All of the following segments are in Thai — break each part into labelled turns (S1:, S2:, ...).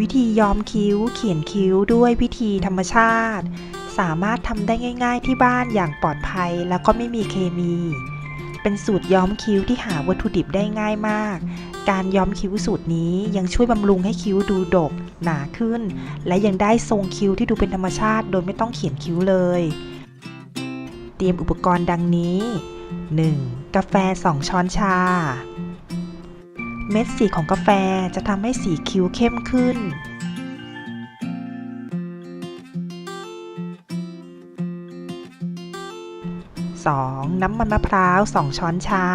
S1: วิธีย้อมคิ้ว เขียนคิ้วด้วยวิธีธรรมชาติ สามารถทำได้ง่าย ๆ ที่บ้านอย่างปลอดภัยแล้วก็ไม่มีเคมี เป็นสูตรย้อมคิ้วที่หาวัตถุดิบได้ง่ายมาก การย้อมคิ้วสูตรนี้ยังช่วยบำรุงให้คิ้วดูดก หนาขึ้น และยังได้ทรงคิ้วที่ดูเป็นธรรมชาติ โดยไม่ต้องเขียนคิ้วเลย เตรียมอุปกรณ์ดังนี้ 1. กาแฟ 2 ช้อนชา เม็ดสีของกาแฟจะทำให้สีคิ้วเข้มขึ้น 2. น้ำมันมะพร้าว 2 ช้อนชา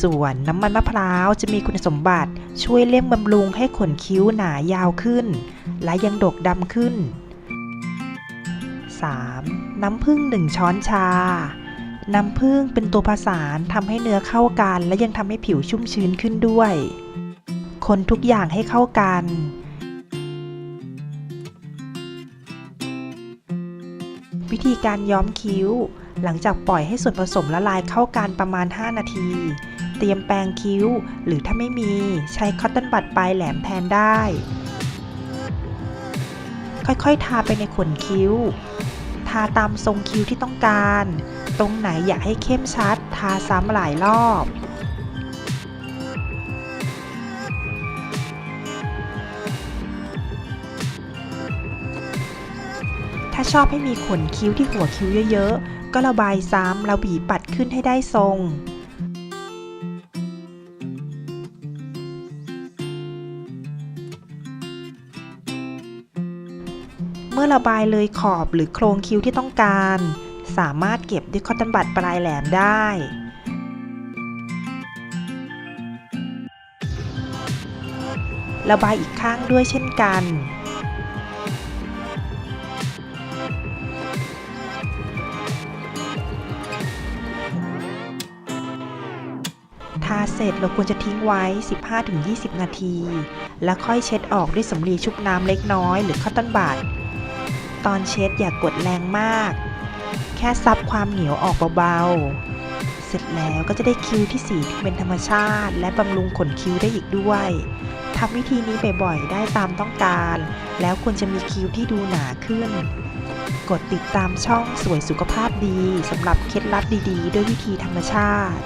S1: ส่วนน้ำมันมะพร้าวจะมีคุณสมบัติช่วยเล่มบำรุงให้ขนคิ้วหนายาวขึ้น และยังดกดำขึ้น 3. น้ำผึ้ง1ช้อนชา น้ำผึ้งเป็นตัวผสานทำให้เนื้อเข้ากัน และยังทำให้ผิวชุ่มชื้นขึ้นด้วย คนทุกอย่างให้เข้ากัน วิธีการย้อมคิ้ว หลังจากปล่อยให้ส่วนผสมละลายเข้ากันประมาณ 5 นาที เตรียมแปรงคิ้ว หรือถ้าไม่มีใช้คอตตอนบัดปลายแหลมแทนได้ ค่อยๆ ทาไปในขนคิ้วาตามทรงคิ้วที่ต้องการ ตรงไหนอยากให้เข้มชัด ทาซ้ำหลายรอบถ้าชอบให้มีขนคิ้วที่หัวคิ้วเยอะๆ ก็ระบายซ้ำแล้วบีบปัดขึ้นให้ได้ทรง เมื่อระบายเลยขอบหรือโครงคิ้วที่ต้องการ สามารถเก็บด้วยคอตตอนบัดปลายแหลมได้ระบายอีกข้างด้วยเช่นกัน ทาเสร็จเราควรจะทิ้งไว้ 15-20 นาที แล้วค่อยเช็ดออกด้วยสำลีชุบน้ำเล็กน้อยหรือคอตตอนบัด ตอนเช็ดอย่ากกดแรงมาก แค่ซับความเหนียวออกเบาๆ เสร็จแล้วก็จะได้คิ้วที่สีที่เป็นธรรมชาติ และบำรุงขนคิ้วได้อีกด้วยทำวิธีนี้บ่อยๆ ได้ตามต้องการ แล้วควรจะมีคิ้วที่ดูหนาขึ้น กดติดตามช่องสวยสุขภาพดีสำหรับเคล็ดลับดีๆ ด้วยวิธีธรรมชาติ